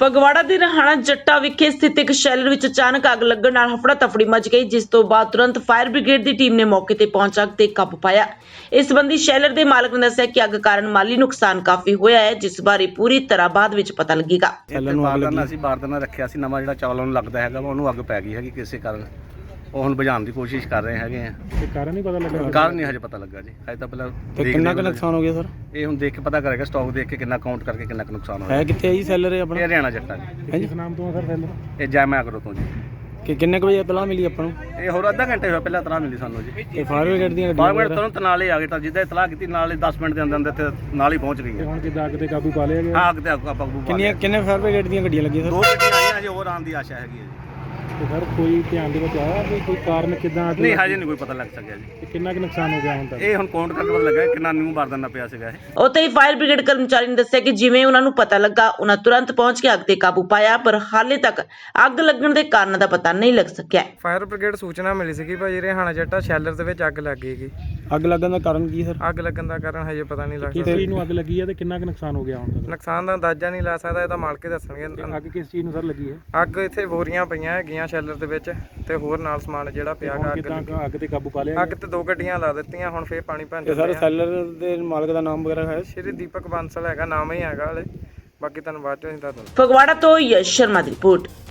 ਫਗਵਾੜਾ ਦੇ ਰਹਾਣਾ ਜੱਟਾ ਵਿਖੇ ਸਥਿਤ ਇੱਕ ਸ਼ੈਲਰ ਵਿੱਚ ਅਚਾਨਕ ਅੱਗ ਲੱਗਣ ਨਾਲ ਹਫੜਾ ਤਫੜੀ ਮਚ ਗਈ ਜਿਸ ਤੋਂ ਬਾਅਦ ਤੁਰੰਤ ਫਾਇਰ ਬ੍ਰਿਗੇਡ ਦੀ ਟੀਮ ਨੇ ਮੌਕੇ ਤੇ ਪਹੁੰਚ ਅੱਗ ਤੇ ਕਾਬੂ ਪਾਇਆ। ਇਸ ਸੰਬੰਧੀ ਸ਼ੈਲਰ ਦੇ ਮਾਲਕ ਨੇ ਦੱਸਿਆ ਕਿ ਅੱਗ ਕਾਰਨ ਮਾਲੀ ਨੁਕਸਾਨ ਕਾਫੀ ਹੋਇਆ ਹੈ ਜਿਸ ਬਾਰੇ ਪੂਰੀ ਤਰ੍ਹਾਂ ਬਾਅਦ ਵਿੱਚ ਪਤਾ ਲੱਗੇਗਾ। ਥੱਲੇ ਨੂੰ ਅੱਗ ਲੱਗੀ। ਅਸੀਂ ਬਾਰਦਾਨਾ ਰੱਖਿਆ ਸੀ ਨਵਾਂ ਜਿਹੜਾ ਚਾਵਲਾਂ ਨੂੰ ਲੱਗਦਾ ਹੈਗਾ ਵਾ, ਉਹਨੂੰ ਅੱਗ ਪੈ ਗਈ ਹੈਗੀ ਕਿਸੇ ਕਾਰਨ। ਉਹ ਹੁਣ ਬੁਝਾਉਣ ਦੀ ਕੋਸ਼ਿਸ਼ ਕਰ ਰਹੇ ਹੈਗੇ ਆ। ਤੇ ਕਾਰਨ ਨਹੀਂ ਪਤਾ ਲੱਗਾ ਕਾਰਨ ਨਹੀਂ ਹਜੇ ਪਤਾ ਲੱਗਾ ਜੀ। ਹਜੇ ਤਾਂ ਪਹਿਲਾਂ ਤੇ ਕਿੰਨਾ ਕੁ ਹਾਂ। ਨੁਕਸਾਨ ਹੋ ਗਿਆ ਸਰ? ਇਹ ਹੁਣ ਦੇਖ ਕੇ ਪਤਾ ਕਰੇਗਾ ਸਟਾਕ ਦੇਖ ਕੇ ਕਿੰਨਾ ਕਾਊਂਟ ਕਰਕੇ ਕਿੰਨਾ ਕੁ ਨੁਕਸਾਨ ਹੋਇਆ। ਹੈ ਕਿੱਥੇ ਹੈ ਜੀ ਸੈਲਰ ਇਹ ਆਪਣਾ? ਇਹ ਹਰਿਆਣਾ ਜੱਟਾ ਜੀ ਕਿਸ ਨਾਮ ਤੋਂ ਆ ਸਰ ਸੈਲਰ ਇਹ ਜੈਮਾ ਅਗਰੋ ਤੋਂ ਜੀ। ਕਿ ਕਿੰਨੇ ਕੁ ਵਜੇ ਇਤਲਾਹ ਮਿਲੀ ਆਪਾਂ ਨੂੰ? ਇਹ ਹੋਰ ਅੱਧਾ ਘੰਟੇ ਹੋਇਆ ਪਹਿਲਾਂ ਤਰਾ ਮਿਲੀ ਸਾਨੂੰ ਜੀ। ਤੇ ਫਾਇਰ ਬ੍ਰਿਗੇਡ ਦੀਆਂ ਗੱਡੀਆਂ ਫਾਰਮੈਂਟ ਤੁਰੰਤ ਨਾਲ ਹੀ ਆ ਗਏ ਤਾਂ ਜਿੱਦਾਂ ਇਤਲਾਹ ਕੀਤੀ ਨਾਲ ਹੀ 10 ਮਿੰਟ ਦੇ ਅੰਦਰ ਅੰਦਰ ਇੱਥੇ ਨਾਲ ਹੀ ਪਹੁੰਚ ਗਈ ਤੇ ਹੈ ਹੁਣ ਕਿੱਦਾਂ ਅੱਗ ਤੇ ਕਾਬੂ ਪਾ ਲਿਆ ਗਿਆ? ਹਾਂ ਅੱਗ ਤੇ ਆਪਾਂ ਕਾਬੂ ਪਾ ਕਿੰਨੀਆਂ। ਕਿੰਨੇ ਫਾਇਰ ਬ੍ਰਿਗੇਡ ਦੀਆਂ ਗੱਡੀਆਂ ਲੱਗੀਆਂ ਦੋ ਸਰ ਗੱਡੀਆਂ ਆਈਆਂ ਹਜੇ ਹੋਰ ਆਉਣ ਦੀ ਆਸ਼ਾ ਹੈਗੀ ਹੈ ਜੀ। ਤੇ ਸਰ ਕੋਈ ਧਿਆਨ ਦੇ ਵਿੱਚ ਆਇਆ ਵੀ ਕੋਈ ਕਾਰਨ ਕਿੱਦਾਂ ਨਹੀਂ? ਹਜੇ ਨਹੀਂ ਕੋਈ ਪਤਾ ਲੱਗ ਸਕਿਆ ਜੀ ਕਿੰਨਾ ਕੁ ਨੁਕਸਾਨ ਹੋ ਗਿਆ ਹੁਣ ਤੱਕ ਇਹ ਹੁਣ ਕਾਊਂਟ ਕਰਕੇ ਪਤਾ ਲੱਗਾ ਕਿੰਨਾ ਨਿਊ ਬਾਰਦਾਨਾ ਪਿਆ ਸੀਗਾ ਇਹ ਉੱਥੇ ਹੀ ਫਾਇਰ ਬ੍ਰਿਗੇਡ ਕਰਮਚਾਰੀ ਨੇ ਦੱਸਿਆ ਕਿ ਜਿਵੇਂ ਉਹਨਾਂ ਨੂੰ ਪਤਾ ਲੱਗਾ ਉਹਨਾਂ ਤੁਰੰਤ ਪਹੁੰਚ ਕੇ ਅੱਗ ਤੇ ਕਾਬੂ ਪਾਇਆ ਪਰ ਹਾਲੇ ਤੱਕ ਅੱਗ ਲੱਗਣ ਦੇ ਕਾਰਨ ਦਾ ਪਤਾ ਨਹੀਂ ਲੱਗ ਸਕਿਆ। ਫਾਇਰ ਬ੍ਰਿਗੇਡ ਸੂਚਨਾ ਮਿਲੀ ਸੀਗੀ ਭਾਜੀ ਰਿਹਾਣਾ ਜੱਟਾ ਸ਼ੈਲਰ ਦੇ ਵਿੱਚ ਅੱਗ ਲੱਗ ਗਈ ਅੱਗ ਲੱਗਣ ਦਾ ਕਾਰਨ ਕੀ ਸਰ? ਅੱਗ ਲੱਗਣ ਦਾ ਕਾਰਨ ਹਜੇ ਪਤਾ ਨਹੀਂ ਕਿਸ ਲੱਗਦਾ ਚੀਜ਼ ਨੂੰ ਅੱਗ ਲੱਗੀ ਹੈ ਤੇ ਕਿੰਨਾ ਕੁ ਨੁਕਸਾਨ ਹੋ ਗਿਆ ਹੁਣ ਤੱਕ? ਨੁਕਸਾਨ ਦਾ ਅੰਦਾਜ਼ਾ ਨਹੀਂ ਲਾ ਸਕਦਾ ਇਹ ਤਾਂ ਮਾਲਕ ਹੀ ਦੱਸਣਗੇ। ਅੱਗ ਕਿਸ ਚੀਜ਼ ਨੂੰ ਸਰ ਲੱਗੀ ਹੈ? ਅੱਗ ਇੱਥੇ ਬੋਰੀਆਂ ਪਈਆਂ ਹੈਗੀਆਂ ਸ਼ੈਲਰ ਦੇ ਵਿੱਚ ਤੇ ਹੋਰ ਨਾਲ ਸਮਾਨ ਜਿਹੜਾ ਪਿਆ ਗਾ ਹੁਣ ਅੱਗ ਕਿੱਦਾਂ। ਅੱਗ ਤੇ ਕਾਬੂ ਪਾ ਲਿਆ ਅੱਗ ਤੇ ਦੋ ਗੱਡੀਆਂ ਲਾ ਦਿੱਤੀਆਂ ਹੁਣ ਫੇਰ ਪਾਣੀ ਭੰਨ ਤੇ ਸਰ ਸੈਲਰ ਦੇ ਮਾਲਕ ਦਾ ਨਾਮ ਵਗੈਰਾ ਹੈ? ਸ਼੍ਰੀ ਦੀਪਕ ਬਾਂਸਲ ਹੈਗਾ ਨਾਮ ਹੀ ਹੈਗਾ ਹਲੇ। ਬਾਕੀ ਤੁਹਾਨੂੰ ਬਾਅਦ ਚੋਂ ਦੱਸ ਦਿੰਦਾ ਫਗਵਾੜਾ ਤੋਂ ਯਸ਼ ਸ਼ਰਮਾ ਦੀ ਰਿਪੋਰਟ।